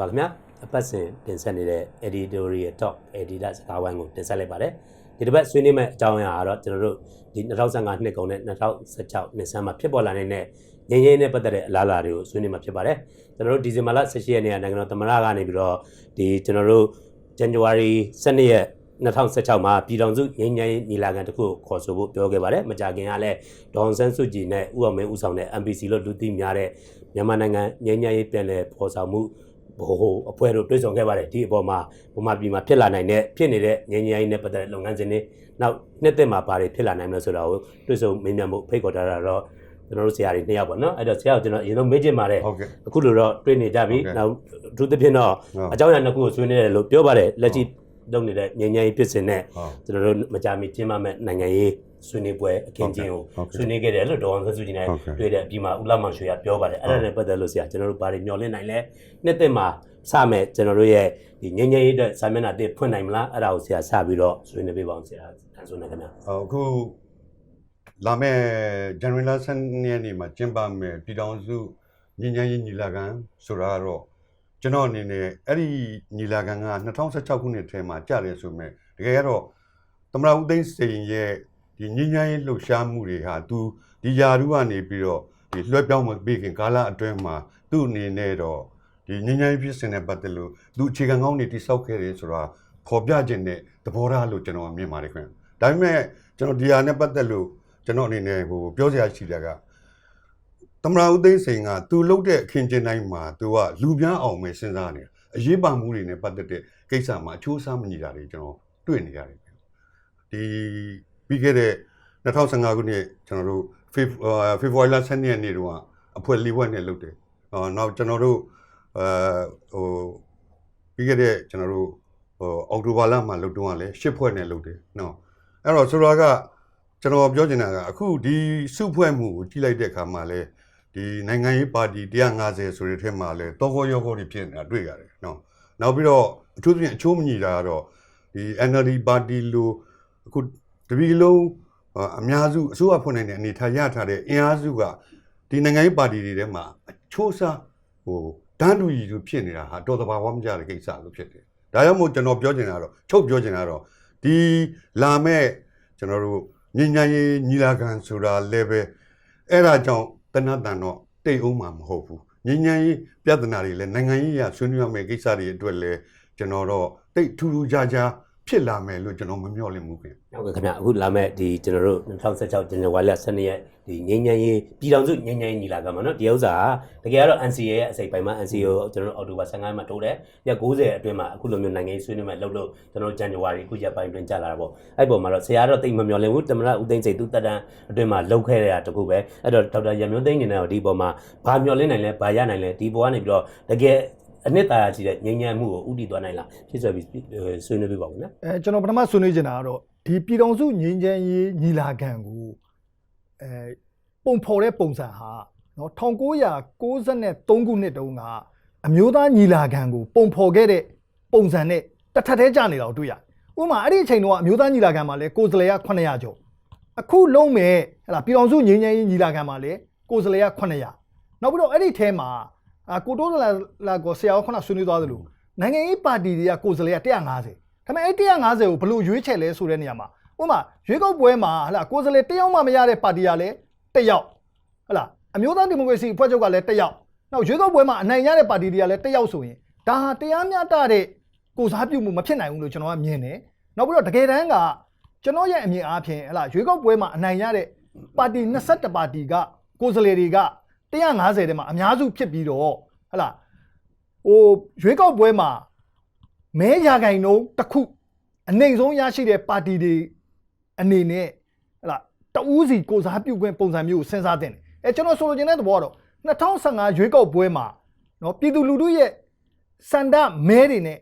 ပါခင်ဗျာအပတ်စဉ်တင်ဆက်နေတဲ့ editorial talk editor စကားဝိုင်းကိုတင်ဆက်လိုက်ပါတယ်ဒီတစ်ပတ်ဆွေးနွေးမဲ့အကြောင်းအရာကတော့ကျွန်တော်တို့ဒီ2015နှစ်ကုန်နဲ့2016နှစ်ဆန်းမှာဖြစ်ပေါ်လာနေတဲ့ငင်းငင်းနဲ့ပတ်သက်တဲ့အလားအလာတွေကိုဆွေးနွေးမှာဖြစ်ပါတယ်ကျွန်တော်တို့ဒီဇင်ဘာလ18ရက်နေ့ကနိုင်ငံတော်သမ္မတကနေပြီးတော့ဒီကျွန်တော်တို့ January 12ရက်2016မှာပြည်တော်စုငင်းငင်းညီလာခံတစ်ခုကိုခေါ်ဆိုဖို့ပြောခဲ့ပါတယ်မကြခင်ကလည်းဒေါန်ဆန်းစုကြည်နဲ့ဦးအောင်မင်းဦးဆောင်တဲ့ MPC လို့လူသိများတဲ့မြန်မာနိုင်ငံငင်းငင်းရေးပြည်လဲပေါ်ဆောင်မှု ဘို့အဖွဲ့တို့တွေ့ဆုံခဲ့ပါတယ်ဒီအပေါ်မှာဗမာပြည်မှာဖြစ်လာနိုင်တဲ့ဖြစ်နေတဲ့ငင်းငင်းရေးနဲ့ပတ်သက်တဲ့လုပ်ငန်းစဉ်တွေနောက်နှစ်သက်မှာဘာတွေဖြစ်လာနိုင်မလဲဆိုတာကိုတွေ့ဆုံမေးမြန်းဖို့ဖိတ်ခေါ်ထားတာတော့ကျွန်တော်တို့ဆရာတွေနှစ်ယောက်ပေါ့နော်အဲ့တော့ဆရာကိုကျွန်တော်အရင်ဆုံးမေးချင်ပါတယ်ဟုတ်ကဲ့အခုလိုတော့တွေ့နေကြပြီဟုတ်ကဲ့နောက်အထူးသဖြင့်တော့ဟုတ်အကြောင်းအရာနှစ်ခုကိုဆွေးနွေးတယ်လို့ပြောပါတယ်လက်ရှိ လုပ်နေတဲ့ငြိမ်းချမ်းရေးဖြစ်စဉ်နဲ့ဟုတ်ကျွန်တော်တို့မကြာမီကျင်းပမဲ့နိုင်ငံရေးဆွေးနွေးပွဲအခင်းကျင်းကိုဟုတ်ကဲ့ဆွေးနွေးခဲ့တယ်လို့ဒေါအောင်ဆန်းစုကြည်နဲ့ဟုတ်ကဲ့တွေ့တဲ့အပြီးမှာဦးလာမောင်ရွှေကပြောပါတယ်အဲ့ဒါနဲ့ပတ်သက်လို့ဆရာကျွန်တော်တို့ဘာတွေမျှော်လင့်နိုင်လဲနှစ်သက်မှာစမဲ့ကျွန်တော်တို့ရဲ့ဒီငြိမ်းချမ်းရေးအတွက်စာမျက်နှာတစ်ဖွင့်နိုင်မလားအဲ့ဒါကိုဆရာစပြီးတော့ဆွေးနွေးပေးပါအောင်ဆရာတန်ဆိုနေခင်ဗျာအခုလာမယ့် January လ10ရက်နေ့မှာကျင်းပမယ်ပြည်ထောင်စုညီညာရေးညီလာခံဆိုတာကတော့ ကျွန်တော်အနေနဲ့အဲ့ဒီညီလာခံက2016ခုနှစ်ထဲမှာကြာတယ်ဆိုမဲ့တကယ်ကတော့သမရဦးသိန်းစိန်ရဲ့ဒီညီညာရေးလှုပ်ရှားမှုတွေဟာသူဒီယာရုကနေပြီးတော့ဒီလွှဲပြောင်းမပေးခင်ကာလအတွင်းမှာသူ့အနေနဲ့တော့ဒီညီညာရေးဖြစ်စဉ်နဲ့ပတ်သက်လို့သူအခြေခံကောင်းတွေတိစောက်ခဲ့တယ်ဆိုတာဖော်ပြခြင်းတဲ့သဘောထားလို့ကျွန်တော်မြင်ပါတယ်ခင်ဗျဒါပေမဲ့ကျွန်တော်ဒီဟာနဲ့ပတ်သက်လို့ကျွန်တော်အနေနဲ့ဟိုပြောစရာရှိတာက သမရာဦးသိန်းစိန်ကသူလှုပ်တဲ့အခင်းကျင်းတိုင်းမှာသူကလူပြန်းအောင်ပဲစဉ်းစားနေတာအရေးပါမှုတွေနဲ့ပတ်သက်တဲ့ကိစ္စမှာအချိုးအစားမညီတာတွေကျွန်တော်တွေ့နေရတယ်ဒီပြီးခဲ့တဲ့2015ခုနှစ်ကျွန်တော်တို့ဖေဖေဖော်ဝါရီလ10ရက်နေ့တုန်းကအဖွဲ့လေးဘွဲ့နဲ့လုပ်တယ်အော်နောက်ကျွန်တော်တို့အဲဟိုပြီးခဲ့တဲ့ကျွန်တော်တို့ဟိုအောက်တိုဘာလမှာလုပ်တုန်းကလည်းရှစ်ဖွဲ့နဲ့လုပ်တယ်နော်အဲ့တော့ဆိုတော့ကကျွန်တော်ပြောချင်တာကအခုဒီစုဖွဲ့မှုကိုကြည့်လိုက်တဲ့အခါမှာလဲ ဒီနိုင်ငံရေးပါတီ150ဆိုတဲ့ထဲမှာလဲတောကောရောကောတွေဖြစ်နေတာတွေ့ရတယ်နော်နောက်ပြီးတော့အထူးသဖြင့်အချိုးမညီတာကတော့ဒီ NLD ပါတီလိုအခုတပီလုံးအာအများစုအစိုးရဖွဲ့နိုင်တဲ့အနေထားရထားတဲ့အင်အားစုကဒီနိုင်ငံရေးပါတီတွေထဲမှာအချိုးစားဟိုတန်းတူရည်သူဖြစ်နေတာဟာတော်တဘာဝမကြတဲ့ကိစ္စလို့ဖြစ်တယ်ဒါကြောင့်မို့ကျွန်တော်ပြောချင်တာကတော့ချုပ်ပြောချင်တာကတော့ဒီလာမဲ့ကျွန်တော်တို့ညဉ့်ညံရေးညီလာခံဆိုတာလည်းပဲအဲ့ဒါကြောင့် တဏ္ဍတန်တော့တိတ်အောင်မှာမဟုတ်ဘူးညဉ့်ညံရေးပြဿနာတွေလည်းနိုင်ငံရေးရဆွေးနွေးရမယ့်ကိစ္စတွေအတွက်လည်းကျွန်တော်တော့တိတ်ထူးထူးခြားခြား ဖြစ်လာမယ်လို့ကျွန်တော်မမျှော်လင့်ဘူးခင်ဟုတ်ကဲ့ခင်ဗျအခုလာမဲ့ဒီကျွန်တော်တို့2016ဇန်နဝါရီလ12ရက်ဒီငင်းငင်းရေးပြည်တော်စုငင်းငင်းညီလာခံမှာနော်ဒီဥစ္စာတကယ်ကတော့ NCA ရဲ့အစိပ်ပိုင်းမှာ NCA ကိုကျွန်တော်တို့အော်တိုဘာ15မှာတိုးတယ်ရက်90အတွင်းမှာအခုလိုမျိုးနိုင်ငံရေးဆွေးနွေးမဲ့လှုပ်လို့ကျွန်တော်တို့ဇန်နဝါရီအခုရက်ပိုင်းတွင်ကြာလာတာပေါ့အဲ့ပေါ်မှာတော့ဆရာတော့တိတ်မမျှော်လင့်ဘူးတမရဦးသိန်းစိတ်သူတက်တန်းအတွင်းမှာလှုပ်ခဲရတာတခုပဲအဲ့တော့ဒေါက်တာရမျိုးသိန်းနေတော့ဒီပေါ်မှာဘာမျှော်လင့်နိုင်လဲဘာရနိုင်လဲဒီပေါ်ကနေပြီးတော့တကယ် အနှစ်သာရရှိတဲ့ငြိမ်းချမ်းမှုကိုဥတည်သွားနိုင်လားဖြစ်ဆိုပြီးဆွေးနွေးပေးပါဦးနော်အဲကျွန်တော်ပထမဆွေးနွေးချင်တာကတော့ဒီပြည်တော်စုငြိမ်းချမ်းရေးညီလာခံကိုအဲပုံဖော်တဲ့ပုံစံဟာနော်1993ခုနှစ်တုန်းကအမျိုးသားညီလာခံကိုပုံဖော်ခဲ့တဲ့ပုံစံနဲ့တစ်ထပ်သေးကြနေတာကိုတွေ့ရတယ်။ဥပမာအဲ့ဒီအချိန်တုန်းကအမျိုးသားညီလာခံမှာလဲကိုယ်စားလှယ်က900ကျော်အခုလုံးမဲ့ဟဲ့လားပြည်တော်စုငြိမ်းချမ်းရေးညီလာခံမှာလဲကိုယ်စားလှယ်က900နောက်ပြီးတော့အဲ့ဒီထဲမှာ အာကိုတိုးလာလာကိုဆရာကခုနဆွေးနွေးသွားသလိုနိုင်ငံရေးပါတီတွေကကိုယ်စားလှယ်က150ဒါပေမဲ့အဲ့150ကိုဘယ်လိုရွေးချယ်လဲဆိုတဲ့နေရာမှာဥပမာရွေးကောက်ပွဲမှာဟလာကိုယ်စားလှယ်တယောက်မှမရတဲ့ပါတီကလည်းတစ်ယောက်ဟလာအမျိုးသားဒီမိုကရေစီအဖွဲ့ချုပ်ကလည်းတစ်ယောက်နောက်ရွေးကောက်ပွဲမှာအနိုင်ရတဲ့ပါတီတွေကလည်းတစ်ယောက်ဆိုရင်ဒါဟာတရားမျှတတဲ့ကိုစားပြုမှုမဖြစ်နိုင်ဘူးလို့ကျွန်တော်ကမြင်တယ်နောက်ပြီးတော့တကယ်တမ်းကကျွန်တော်ရဲ့အမြင်အားဖြင့်ဟလာရွေးကောက်ပွဲမှာအနိုင်ရတဲ့ပါတီ22ပါတီကကိုယ်စားလှယ်တွေက 150ထဲမှာအများစုဖြစ်ပြီးတော့ဟလာဟိုရွေးကောက်ပွဲမှာ မဲရာဂိုင်နှုန်းတစ်ခုအနိုင်ဆုံးရရှိတဲ့ပါတီတွေအနေနဲ့ဟလာတဦးစီကိုစားပြုခွင့်ပုံစံမျိုးကိုစဉ်းစားတင်တယ်အဲကျွန်တော်ဆိုလိုချင်တဲ့သဘောကတော့2015ရွေးကောက်ပွဲမှာเนาะပြည်သူလူထုရဲ့စန္ဒမဲတွေနဲ့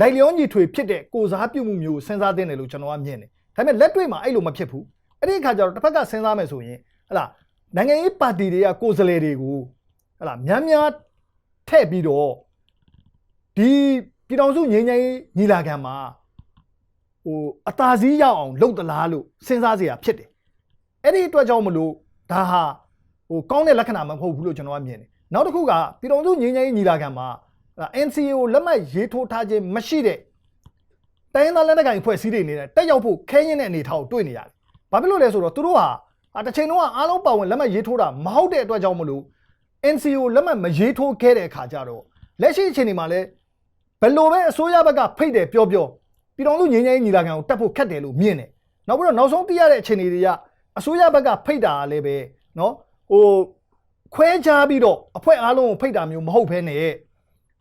လိုက်လျောညီထွေဖြစ်တဲ့ကိုစားပြုမှုမျိုးကိုစဉ်းစားတင်တယ်လို့ကျွန်တော်ကမြင်တယ်ဒါပေမဲ့လက်တွေ့မှာအဲ့လိုမဖြစ်ဘူးအဲ့ဒီအခါကျတော့တစ်ဖက်ကစဉ်းစားမယ်ဆိုရင်ဟလာ နိုင်ငံရေးပါတီတွေကကိုယ်စားလှယ်တွေကိုဟလာများများထည့်ပြီးတော့ ဒီပြည်တော်စုငြိမ်းချမ်းရေးညီလာခံမှာဟိုအသာစီးရောက်အောင်လုပ်သလားလို့စဉ်းစားเสียဖြစ်တယ်။အဲ့ဒီအတွက်ကြောင့်မလို့ဒါဟာဟိုကောင်းတဲ့လက္ခဏာမဟုတ်ဘူးလို့ကျွန်တော်ကမြင်တယ်။နောက်တစ်ခုကပြည်တော်စုငြိမ်းချမ်းရေးညီလာခံမှာ အဲ့ဒါ NCA ကိုလက်မှတ်ရေးထိုးထားခြင်းမရှိတဲ့တိုင်းရင်းသားလက်နက်ကိုင်အဖွဲ့အစည်းတွေနေတဲ့တက်ရောက်ဖို့ခဲရင်တဲ့အနေအထားကိုတွေ့နေရတယ်။ဘာဖြစ်လို့လဲဆိုတော့သူတို့ဟာ အတစ်ချိန်လုံးကအားလုံးပါဝင်လက်မှတ်ရေးထိုးတာမဟုတ်တဲ့အတွက်ကြောင့်မလို့ NCA ကိုလက်မှတ်မရေးထိုးခဲ့တဲ့အခါကျတော့လက်ရှိအချိန်ဒီမှာလဲဘယ်လိုပဲအစိုးရဘက်ကဖိတ်တယ်ပြောပြောပြည်တော်စုငြိမ်းချမ်းရေးညီလာခံကိုတက်ဖို့ခက်တယ်လို့မြင်တယ်။နောက်ပြီးတော့နောက်ဆုံးသိရတဲ့အခြေအနေတွေကအစိုးရဘက်ကဖိတ်တာလည်းပဲနော်ဟိုခွဲခြားပြီးတော့အဖွဲ့အားလုံးကိုဖိတ်တာမျိုးမဟုတ်ဘဲနဲ့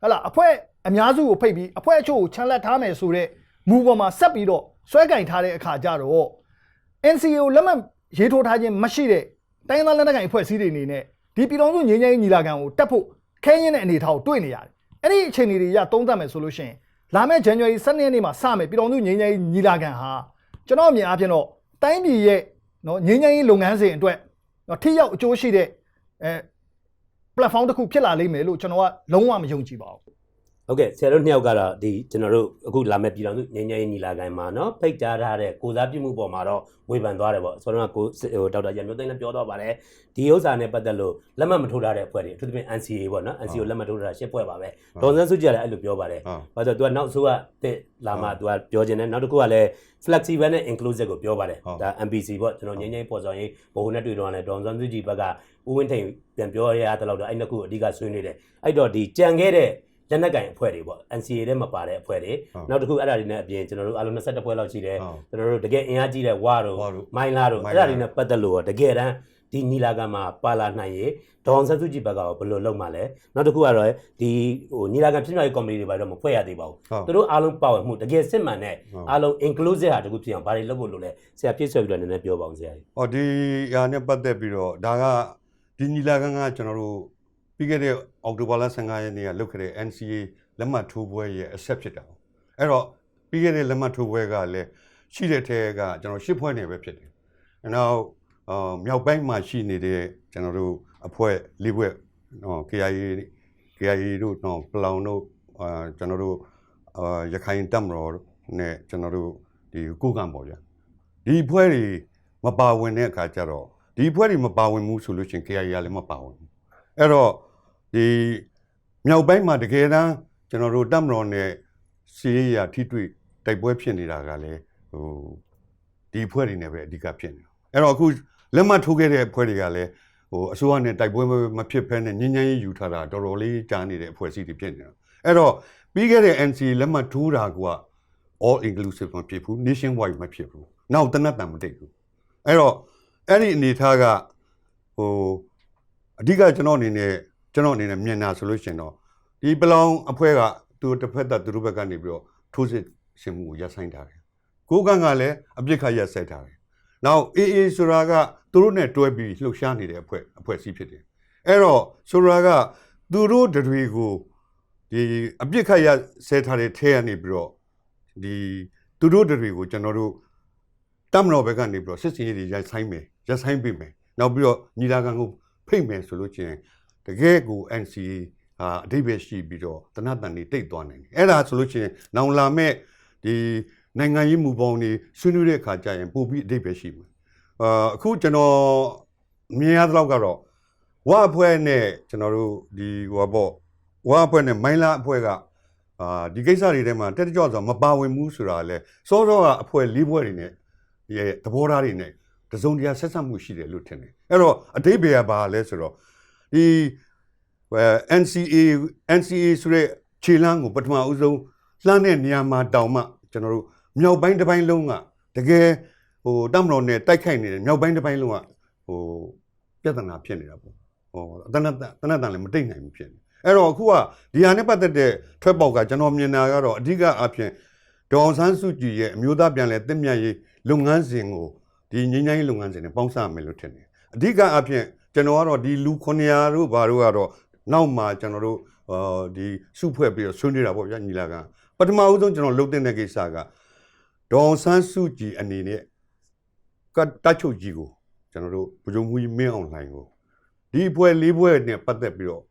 ဟလာအဖွဲ့အများစုကိုဖိတ်ပြီးအဖွဲ့အချို့ကိုချန်လက်ထားမယ်ဆိုတော့မူပေါ်မှာဆက်ပြီးတော့ဆွဲကင်ထားတဲ့အခါကျတော့ NCA ကိုလက်မှတ် ရေးထိုးထားခြင်းမရှိတဲ့တိုင်းရင်းသားလက်နက်ကိုင်အဖွဲ့အစည်းတွေအနေနဲ့ဒီပြည်တော်စုငြိမ်းချမ်းရေးညီလာခံကိုတက်ဖို့ခဲရင်တဲ့အနေအထားကိုတွေ့နေရတယ်။အဲ့ဒီအခြေအနေတွေရသုံးသပ်မယ်ဆိုလို့ရှိရင်လာမယ့် January 12ရက်နေ့မှာစမယ်ပြည်တော်စုငြိမ်းချမ်းရေးညီလာခံဟာကျွန်တော်အမြင်အားဖြင့်တော့တိုင်းပြည်ရဲ့နော်ငြိမ်းချမ်းရေးလုပ်ငန်းစဉ်အတွက်နော်ထိရောက်အကျိုးရှိတဲ့အဲ platform တစ်ခုဖြစ်လာလိမ့်မယ်လို့ကျွန်တော်ကလုံးဝမယုံကြည်ပါဘူး ဟုတ်ကဲ့ဆရာတို့နှစ်ယောက်ကတော့ဒီကျွန်တော်တို့အခုလာမယ့်ပြည်တော်စုငញ្ញရေးညီလာခံမှာเนาะဖိတ်ကြားထားတဲ့ကိုစားပြုမှုပေါ်မှာတော့ဝေဖန်သွားတယ်ပေါ့ဆိုတော့ကိုဟိုဒေါက်တာရန်မျိုးသိန်းလည်းပြောတော့ပါတယ်ဒီဥစ္စာနဲ့ပတ်သက်လို့လက်မှတ်မထိုးထားတဲ့အဖွဲ့တွေအထူးသဖြင့် NCA ပေါ့နော် NCA ကိုလက်မှတ်ထိုးထားတာရှစ်ဖွဲ့ပါပဲဒေါ်စန်းစုကြည်လည်းအဲ့လိုပြောပါတယ် ဟုတ် ဘာလို့လဲ तू ကနောက်ဆိုကတစ်လာမှ तू ကပြောခြင်းနဲ့နောက်တစ်ခုကလည်း flexible နဲ့ inclusive ကိုပြောပါတယ် ဟုတ် ဒါ MPC ပေါ့ကျွန်တော်ငញ្ញရေးပေါ်ဆောင်ရေးဘိုဟိုနဲ့တွေ့တော့လည်းဒေါ်စန်းစုကြည်ဘက်ကဦးဝင်းထိန်ပြန်ပြောရတဲ့လောက်တော့အဲ့နှစ်ခုအဓိကဆွေးနွေးတယ်အဲ့တော့ဒီကြံခဲ့တဲ့ လက်နက်ကင်အဖွဲ့တွေပေါ့ NCA ထဲမှာပါတဲ့အဖွဲ့တွေဟုတ်နောက်တစ်ခုအဲ့ဒါတွေနဲ့အပြင်ကျွန်တော်တို့အလုံး22ဖွဲ့လောက်ရှိတယ်ဟုတ်ကျွန်တော်တို့တကယ်အင်အားကြီးတဲ့ဝါတို့ဝါတို့မိုင်းလာတို့မိုအဲ့င်းလာဒါတွေနဲ့ပတ်သက်လို့ရောတကယ်တမ်းဒီညီလာခံမှာပါလာနိုင်ရေဒေါအောင်ဆန်းစုကြည်ဘက်ကရောဘယ်လိုလုပ်မှလဲနောက်တစ်ခုကတော့ဒီဟိုညီလာခံဖြစ်မြောက်ရေးကော်မတီတွေဘာလို့မဖွဲ့ရသေးပါဘူးဟုတ်သူတို့အားလုံးပါဝင်မှုတကယ်စစ်မှန်တဲ့ဟုတ်အားလုံး inclusive ဟာတခုဖြစ်အောင်ဘာတွေလုပ်ဖို့လုပ်လဲဆရာပြည့်ဆွဲပြီးတော့နည်းနည်းပြောပါအောင်ဆရာကြီး။အော်ဒီဟာနဲ့ပတ်သက်ပြီးတော့ဒါကဒီညီလာခံကကျွန်တော်တို့ ပြီးခဲ့တဲ့အောက်တိုဘာလ15ရက်နေ့ကလုပ်ခဲ့တဲ့ NCA လက်မှတ်ထိုးပွဲရဲ့အဆက်ဖြစ်တာ။အဲ့တော့ပြီးခဲ့တဲ့လက်မှတ်ထိုးပွဲကလည်းရှိတဲ့ထဲကကျွန်တော်ရှစ်ဖွဲ့နေပဲဖြစ်တယ်။နောက်အော်မြောက်ပိုင်းမှာရှိနေတဲ့ကျွန်တော်တို့အဖွဲ့လေးဖွဲ့နော် KIA KIA တို့နော်ပလောင်တို့အာကျွန်တော်တို့အာရခိုင်တပ်မတော်နဲ့ကျွန်တော်တို့ဒီကိုကံပေါ့ဗျာဒီအဖွဲ့တွေမပါဝင်တဲ့အခါကျတော့ဒီအဖွဲ့တွေမပါဝင်ဘူးဆိုလို့ရှိရင် KIA ကလည်းမပါဝင်ဘူးအဲ့တော့ ဒီမြောက်ပိုင်းမှာတကယ်တမ်းကျွန်တော်တို့တပ်မတော်နဲ့စီးရရာထိတွေ့တိုက်ပွဲဖြစ်နေတာကလည်းဟိုဒီအဖွဲ့တွေနဲ့ပဲအဓိကဖြစ်နေတာအဲ့တော့အခုလက်မှတ်ထိုးခဲ့တဲ့အဖွဲ့တွေကလည်းဟိုအစိုးရနဲ့တိုက်ပွဲမဖြစ်ဖဲနဲ့ညဉ့်ညမ်းရေးယူထားတာတော်တော်လေးကြားနေတဲ့အဖွဲ့အစည်းတွေဖြစ်နေတာအဲ့တော့ပြီးခဲ့တဲ့ NC လက်မှတ်ထိုးတာက all inclusive မဖြစ်ဘူး nation wide မဖြစ်ဘူးနောက်တနတ်တန်မတိတ်ဘူးအဲ့တော့အဲ့ဒီအနေထားကဟိုအဓိကကျွန်တော်အနေနဲ့ ကျွန်တော်အနေနဲ့မြင်တာဆိုလို့ရှိရင်တော့ဒီပလောင်အဖွဲ့ကသူတစ်ဖက်သက်သူတို့ဘက်ကနေပြီးတော့ထိုးစစ်ရှင်မှုကိုရပ်ဆိုင်ထားတယ်ကိုကန့်ကလည်းအပြစ်ခတ်ရပ်ဆိုင်ထားတယ်နောက် AA ဆိုတာကသူတို့နဲ့တွဲပြီးလှုပ်ရှားနေတဲ့အဖွဲ့အဖွဲ့အစည်းဖြစ်တယ်အဲ့တော့ဆိုတာကသူတို့တွေကိုဒီအပြစ်ခတ်ရပ်ဆဲထားတဲ့ထဲကနေပြီးတော့ဒီသူတို့တွေကိုကျွန်တော်တို့တမတော်ဘက်ကနေပြီးတော့စစ်စင်ရေးတွေရိုက်ဆိုင်မယ်ရက်ဆိုင်ပေးမယ်နောက်ပြီးတော့ညီလာခံကိုဖိတ်မယ်ဆိုလို့ချင်း တကယ်ကို NCA ဟာအဓိပ္ပာယ်ရှိပြီးတော့တနတ်တန်တွေတိတ်သွားနိုင်တယ်အဲ့ဒါဆိုလို့ချင်းနောင်လာမဲ့ဒီနိုင်ငံရေးမူပေါင်းတွေဆွေးနွေးတဲ့အခါကျရင်ပို့ပြီးအဓိပ္ပာယ်ရှိမယ်အာအခုကျွန်တော်မြင်ရသလောက်ကတော့ဝအဖွဲ့နဲ့ကျွန်တော်တို့ဒီဟိုပေါ့ဝအဖွဲ့နဲ့မိုင်းလာအဖွဲ့ကအာဒီကိစ္စတွေထဲမှာတက်တကြော့ဆိုမပါဝင်ဘူးဆိုတာလဲစောစောကအဖွဲ့လေးဖွဲ့တွေနဲ့ရဲ့သဘောထားတွေနဲ့တစုံတရာဆက်ဆက်မှုရှိတယ်လို့ထင်တယ်အဲ့တော့အတိတ်ဘေကဘာလဲဆိုတော့ ဒီအဲ NCA NCA ဆိုတဲ့ခြေလမ်းကိုပထမဦးဆုံးလှမ်းတဲ့နေရာမှာတောင်မှကျွန်တော်တို့မြောက်ပိုင်းတစ်ပိုင်းလုံးကတကယ်ဟိုတမတော်နဲ့တိုက်ခိုက်နေတဲ့မြောက်ပိုင်းတစ်ပိုင်းလုံးကဟိုပြဿနာဖြစ်နေတာပေါ့ဟိုတနတ်တနတ်တန်လည်းမတိတ်နိုင်ဘူးဖြစ်နေအဲ့တော့အခုကဒီဟာနဲ့ပတ်သက်တဲ့ထွက်ပေါက်ကကျွန်တော်မြင်တာကတော့အဓိကအဖြစ်ဒေါအောင်ဆန်းစုကြည်ရဲ့အမျိုးသားပြန်လည်တည်မြတ်ရေးလုပ်ငန်းစဉ်ကိုဒီငြိမ်းချမ်းရေးလုပ်ငန်းစဉ်နဲ့ပေါင်းစပ်မယ်လို့ထင်တယ်အဓိကအဖြစ် ကျွန်တော်ကတော့ဒီလူ900တို့ဘာတို့ကတော့နောက်မှကျွန်တော်တို့အာဒီစုဖွဲ့ပြီးတော့ဆွေးနွေးတာပေါ့ဗျာညီလာခံပထမဦးဆုံးကျွန်တော်လုပ်တဲ့ကိစ္စကဒေါအောင်ဆန်းစုကြည်အနေနဲ့ကတတ်ချုပ်ကြီးကိုကျွန်တော်တို့ဗကြုံမူကြီးမင်းအောင်လှိုင်ကိုဒီအဖွဲ့လေးဖွဲ့နဲ့ပတ်သက်ပြီးတော့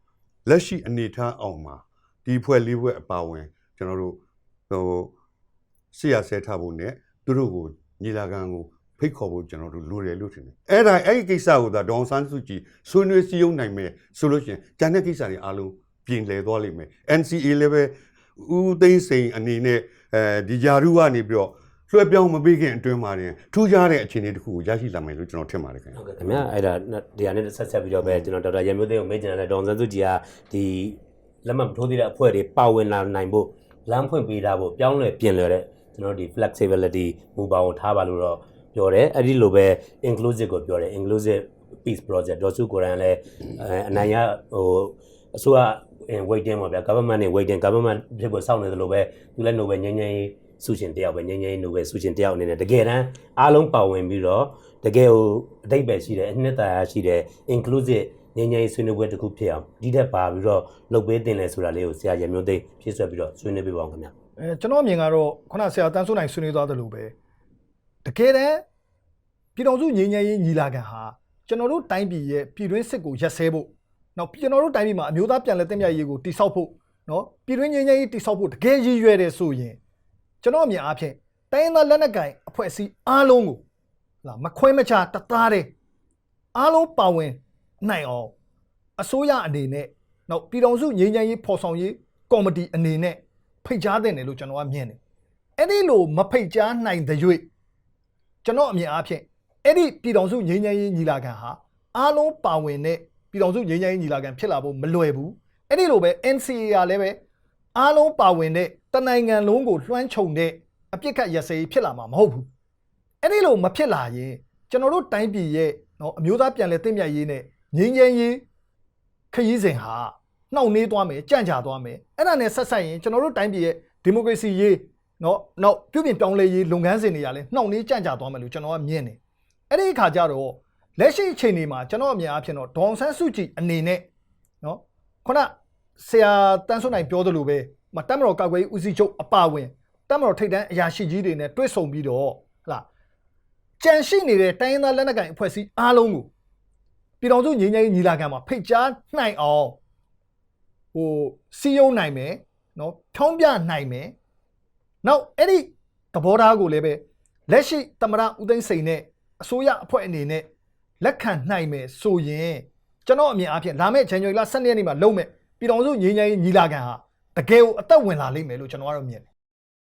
လက်ရှိအနေထားအောင်မှာဒီဖွဲ့လေးဖွဲ့အပါဝင်ကျွန်တော်တို့ဟိုဆရာဆဲထားဖို့ ਨੇ သူတို့ကိုညီလာခံကို ဖိတ်ခေါ်ဖို့ကျွန်တော်တို့လိုတယ်လို့ထင်တယ်အဲ့ဒါအဲ့ဒီကိစ္စကိုသာဒေါအောင်ဆန်းစုကြည်ဆွေးနွေးစည်းရုံးနိုင်မယ်ဆိုလို့ရှိရင်ဂျန်တဲ့ကိစ္စတွေအားလုံးပြင်လဲသွားလိမ့်မယ် NCA လည်းပဲဦးသိန်းစိန်အနေနဲ့အဲဒီဂျာရုကနေပြီးတော့လွှဲပြောင်းမပေးခင်အတွင်းမှာတင်ထူးခြားတဲ့အခြေအနေတစ်ခုကိုရရှိလာမယ်လို့ကျွန်တော်ထင်ပါတယ်ခင်ဗျာဟုတ်ကဲ့ခင်ဗျာအဲ့ဒါတရားနဲ့ဆက်ဆက်ပြီးတော့ပဲကျွန်တော်ဒေါက်တာရမျိုးသိန်းကိုမေးချင်တယ်ဒေါန်ဆန်းစုကြည်ကဒီလက်မှတ်မထိုးသေးတဲ့အဖွဲ့တွေပါဝင်လာနိုင်ဖို့လမ်းဖွင့်ပေးတာဖို့ပြောင်းလဲပြင်လဲတဲ့ကျွန်တော်ဒီ flexibility မူပါကိုထားပါလို့တော့ ပြောတယ်အဲ့ဒီလိုပဲ inclusive ကိုပြောတယ် inclusive peace project ဒေါ်စုကိုရန်လည်းအဲအနိုင်ရဟိုအစိုးရ waiting ပါဗျာ government နဲ့ waiting government ဖြစ်ဖို့စောင့်နေတယ်လို့ပဲသူလည်း Nobel ငြိမ်းချမ်းရေးဆုရှင်တယောက်ပဲငြိမ်းချမ်းရေး Nobel ဆုရှင်တယောက်အနေနဲ့တကယ်တမ်းအားလုံးပါဝင်ပြီးတော့တကယ်ကိုအတိတ်ပဲရှိတယ်အနှစ်သာရရှိတယ် inclusive ငြိမ်းချမ်းရေးဆွေးနွေးပွဲတစ်ခုဖြစ်အောင်ဒီထက်ပါပြီးတော့လုပ်ပေးတင်လဲဆိုတာလေးကိုဆရာရမျိုးသိမ်းဖြည့်ဆွက်ပြီးတော့ဆွေးနွေးပေးပါအောင်ခင်ဗျာအဲကျွန်တော်အမြင်ကတော့ခုနဆရာတန်းစိုးနိုင်ဆွေးနွေးသွားသလိုပဲ တကယ်တမ်းပြည်တော်စုငြိမ်းချမ်းရေးညီလာခံဟာကျွန်တော်တို့တိုင်းပြည်ရဲ့ပြည်တွင်းစစ်ကိုရက်စဲဖို့နောက်ကျွန်တော်တို့တိုင်းပြည်မှာအမျိုးသားပြန်လည်တင်ပြရေးကိုတိစောက်ဖို့နော်ပြည်တွင်းငြိမ်းချမ်းရေးတိစောက်ဖို့တကယ်ရည်ရွယ်တယ်ဆိုရင်ကျွန်တော်အမြင်အားဖြင့်တိုင်းရင်းသားလက်နက်ကိုင်အဖွဲ့အစည်းအားလုံးကိုလာမခွဲမခြားတသားတည်းအားလုံးပါဝင်နိုင်အောင်အစိုးရအနေနဲ့နောက်ပြည်တော်စုငြိမ်းချမ်းရေးဖော်ဆောင်ရေးကော်မတီအနေနဲ့ဖိတ်ကြားတဲ့တယ်လို့ကျွန်တော်ကမြင်တယ်။အဲ့ဒီလိုမဖိတ်ကြားနိုင်တဲ့၍ ကျွန်တော်အမြင်အားဖြင့်အဲ့ဒီပြည်တော်စုငြိမ်းချမ်းရေးညီလာခံဟာအားလုံးပါဝင်တဲ့ပြည်တော်စုငြိမ်းချမ်းရေးညီလာခံဖြစ်လာဖို့မလွယ်ဘူး။အဲ့ဒီလိုပဲ NCA ကလည်းပဲအားလုံးပါဝင်တဲ့တနိုင်ငံလုံးကိုလွှမ်းခြုံတဲ့အပြစ်ခတ်ရစရေးဖြစ်လာမှာမဟုတ်ဘူး။အဲ့ဒီလိုမဖြစ်လာရင်ကျွန်တော်တို့တိုင်းပြည်ရဲ့နော်အမျိုးသားပြန်လည်တင့်မြတ်ရေးနဲ့ငြိမ်းချမ်းရေးခရီးစဉ်ဟာနှောင့်နှေးသွားမယ်ကြံ့ကြာသွားမယ်အဲ့ဒါနဲ့ဆက်ဆက်ရင်ကျွန်တော်တို့တိုင်းပြည်ရဲ့ဒီမိုကရေစီရေး နော်နောက်ပြုပြင်ပြောင်းလဲရေးလုပ်ငန်းစဉ်တွေကလည်းနှောင့်နှေးကြန့်ကြာသွားမယ်လို့ကျွန်တော်ကမြင်တယ်အဲ့ဒီအခါကျတော့လက်ရှိအချိန်ဒီမှာကျွန်တော်အများအားဖြင့်တော့ဒေါန်ဆန်းစုကြည်အနေနဲ့နော်ခုနဆရာတန်းစွနိုင်ပြောသလိုပဲမတတ်မတော်ကောက်ွယ်ဦးစီးချုပ်အပါဝင်တတ်မတော်ထိပ်တန်းအရာရှိကြီးတွေနဲ့တွဲဆုံပြီးတော့ဟလာကြံရှိနေတဲ့တိုင်းရင်းသားလက်နက်ကိုင်အဖွဲ့အစည်းအားလုံးကိုပြည်တော်စုညီငယ်ညီလာခံမှာဖိတ်ကြားနိုင်အောင်ဟိုစီးရုံးနိုင်မယ်နော်ဖြောင်းပြနိုင်မယ် နောက်အဲ့ဒီသဘောထားကိုလည်းပဲလက်ရှိသမရဦးသိန်းစိန်နဲ့အစိုးရအဖွဲ့အနေနဲ့လက်ခံနိုင်မယ်ဆိုရင်ကျွန်တော်အမြင်အဖြစ်လာမယ့်ဇန်နဝါရီလ12ရက်နေ့မှာလုပ်မယ်ပြည်တော်စုငြိမ်းချမ်းရေးညီလာခံဟာတကယ်ကိုအသက်ဝင်လာလိမ့်မယ်လို့ကျွန်တော်ကတော့မြင်တယ်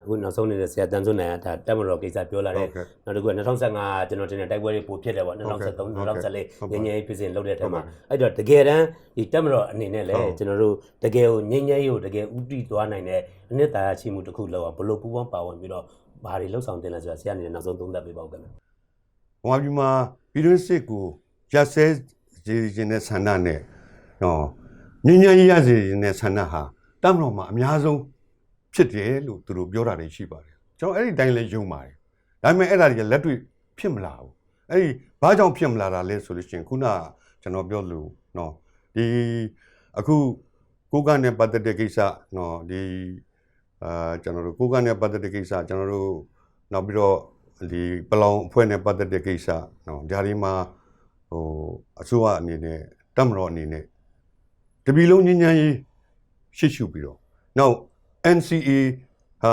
အခုနောက်ဆုံးနေတဲ့ဆရာတန်းစွန်းနိုင်ကဒါတက်မတော်ကိစ္စပြောလာတဲ့ဟုတ်ကဲ့နောက်တစ်ခုက2015ကျွန်တော်တင်တဲ့တိုက်ပွဲတွေပိုဖြစ်တယ်ပေါ့2023ဟုတ်ကဲ့2014ငင်းငယ်ရေးဖြစ်စဉ်လုပ်တဲ့ထက်မှာဟုတ်ကဲ့အဲ့တော့တကယ်တမ်းဒီတက်မတော်အနေနဲ့လေဟုတ်ကျွန်တော်တို့တကယ်ကိုငင်းငယ်ရေးကိုတကယ်ဥတီသွားနိုင်တဲ့အနှစ်သာရရှိမှုတစ်ခုလောက်အောင်ဘလို့ပူပေါင်းပါဝင်ပြီးတော့ဘာတွေလှုပ်ဆောင်တင်လဲဆိုတာဆရာအနေနဲ့နောက်ဆုံးသုံးသပ်ပေးပါဦးခင်ဗျာ။ဟောဒီမှာပြည်တွင်းစစ်ကိုရက်စဲရည်ခြင်းတဲ့ဆန္ဒနဲ့နော်ညဉ့်ညံ့ရစေခြင်းတဲ့ဆန္ဒဟာတမတော်မှာအများဆုံး ဖြစ်တယ်လို့သူတို့ပြောတာတွေရှိပါတယ်။ကျွန်တော်အဲ့ဒီတိုင်းလဲယုံပါတယ်။ဒါပေမဲ့အဲ့ဒါတွေကလက်တွေ့ဖြစ်မလာဘူး။အဲ့ဒီဘာကြောင့်ဖြစ်မလာတာလဲဆိုလို့ရှိရင်ခုနကကျွန်တော်ပြောလို့နော်ဒီအခုကိုကနဲ့ပတ်သက်တဲ့ကိစ္စနော်ဒီအာကျွန်တော်တို့ကိုကနဲ့ပတ်သက်တဲ့ကိစ္စကျွန်တော်တို့နောက်ပြီးတော့ဒီပလောင်အဖွဲ့နဲ့ပတ်သက်တဲ့ကိစ္စနော်ဒါဒီမှာဟိုအစိုးရအနေနဲ့တမတော်အနေနဲ့တပီလုံးညဉ့်ညမ်းရေးရှေ့ရှုပြီးတော့နောက် NCA ဟာ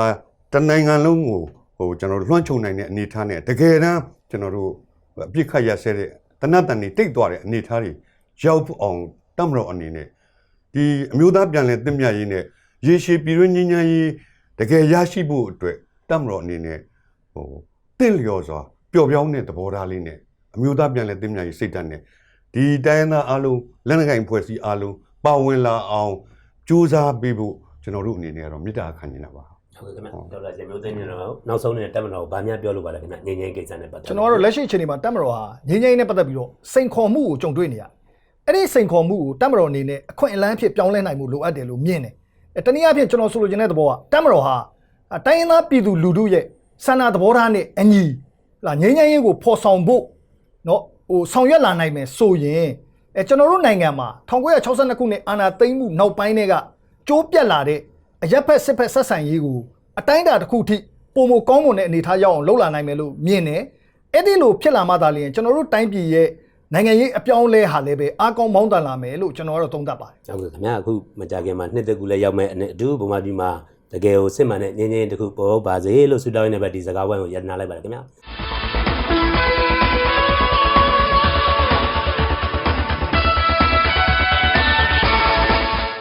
တနိုင်ငံလုံးကိုဟိုကျွန်တော်တို့လွှမ်းခြုံနိုင်တဲ့အနေအထားနဲ့တကယ်တမ်းကျွန်တော်တို့အပြစ်ခတ်ရဆဲတဲ့တနတ်တန်တွေတိတ်သွားတဲ့အနေအထားတွေရောက်အောင်တမတော်အနေနဲ့ဒီအမျိုးသားပြန်လည်တင့်မြတ်ရေးနဲ့ရေရှည်ပြည်တွင်းညဉ့်ညမ်းရေးတကယ်ရရှိဖို့အတွက်တမတော်အနေနဲ့ဟိုတင့်လျော်စွာပျော်ပြောင်းတဲ့သဘောထားလေးနဲ့အမျိုးသားပြန်လည်သိမြတ်ရေးစိတ်ဓာတ်နဲ့ဒီတိုင်းရင်းသားအလုံးလက်နက်ကိုင်ဖွဲ့စည်းအလုံးပါဝင်လာအောင်ကြိုးစားပေးဖို့ ကျွန်တော်တို့အနေနဲ့ကတော့မေတ္တာခံနေတာပါဟုတ်ကဲ့ခင်ဗျာဒေါက်တာရမျိုးသိန်းနေတော့နောက်ဆုံးနေတဲ့တက်မတော်ကိုဗာများပြောလို့ပါလဲခင်ဗျာငင်းငယ်ကိစ္စနဲ့ပတ်သက်ကျွန်တော်ကတော့လက်ရှိအချိန်ဒီမှာတက်မတော်ဟာငင်းငိမ့်နဲ့ပတ်သက်ပြီးတော့စိန်ခေါ်မှုကိုကြုံတွေ့နေရတယ်။အဲ့ဒီစိန်ခေါ်မှုကိုတက်မတော်အနေနဲ့အခွင့်အလမ်းဖြစ်ပြောင်းလဲနိုင်မှုလိုအပ်တယ်လို့မြင်တယ်။အဲတနည်းအားဖြင့်ကျွန်တော်ဆိုလိုချင်တဲ့သဘောကတက်မတော်ဟာအတိုင်းရင်းသားပြည်သူလူထုရဲ့ဆန္ဒသဘောထားနဲ့အညီလာငင်းငိမ့်ရေးကိုဖော်ဆောင်ဖို့နော်ဟိုဆောင်ရွက်လာနိုင်မယ်ဆိုရင်အဲကျွန်တော်တို့နိုင်ငံမှာ1962ခုနှစ်အာဏာသိမ်းမှုနောက်ပိုင်းတွေက ကျိုးပြက်လာတဲ့အရက်ဖက်စစ်ဖက်ဆက်ဆံရေးကိုအတိုင်းအတာတစ်ခုထိပုံမကောင်းမွန်တဲ့အနေအထားရောက်အောင်လှုပ်လာနိုင်မယ်လို့မြင်တယ်။အဲ့ဒီလိုဖြစ်လာမှသာလျှင်ကျွန်တော်တို့တိုင်းပြည်ရဲ့နိုင်ငံရေးအပြောင်းအလဲဟာလည်းပဲအားကောင်းမောင်းတန်လာမယ်လို့ကျွန်တော်ကတော့သုံးသပ်ပါတယ်ဟုတ်ကဲ့ခင်ဗျာအခုမကြခင်မှာနှစ်သက်ကူလည်းရောက်မဲ့အနေအတူဗမာပြည်မှာတကယ်ကိုစစ်မှန်တဲ့ငင်းငင်းတစ်ခုပေါ်ပေါက်ပါစေလို့ဆုတောင်းရင်းနဲ့ပဲဒီစကားဝိုင်းကိုရည်နာလိုက်ပါတယ်ခင်ဗျာ